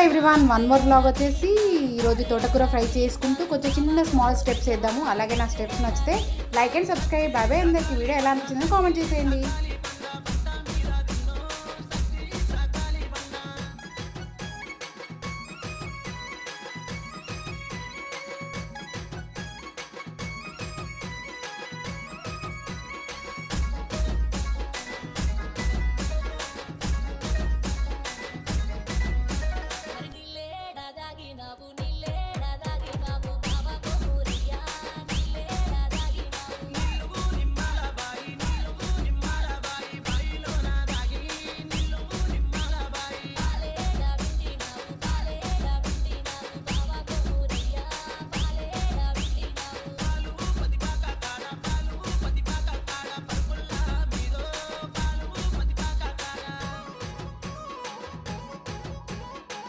Hi everyone one more blog వచ్చేసి ఈరోజు తోటకూర ఫ్రై చేసుకుంటూ కొంచెం చిన్న స్మాల్ స్టెప్స్ వేద్దాము అలాగే నా స్టెప్స్ నచ్చితే లైక్ అండ్ సబ్స్క్రైబ్ అవే అందరికి. వీడియో ఎలా అనిపించిందో కామెంట్ చేసేయండి.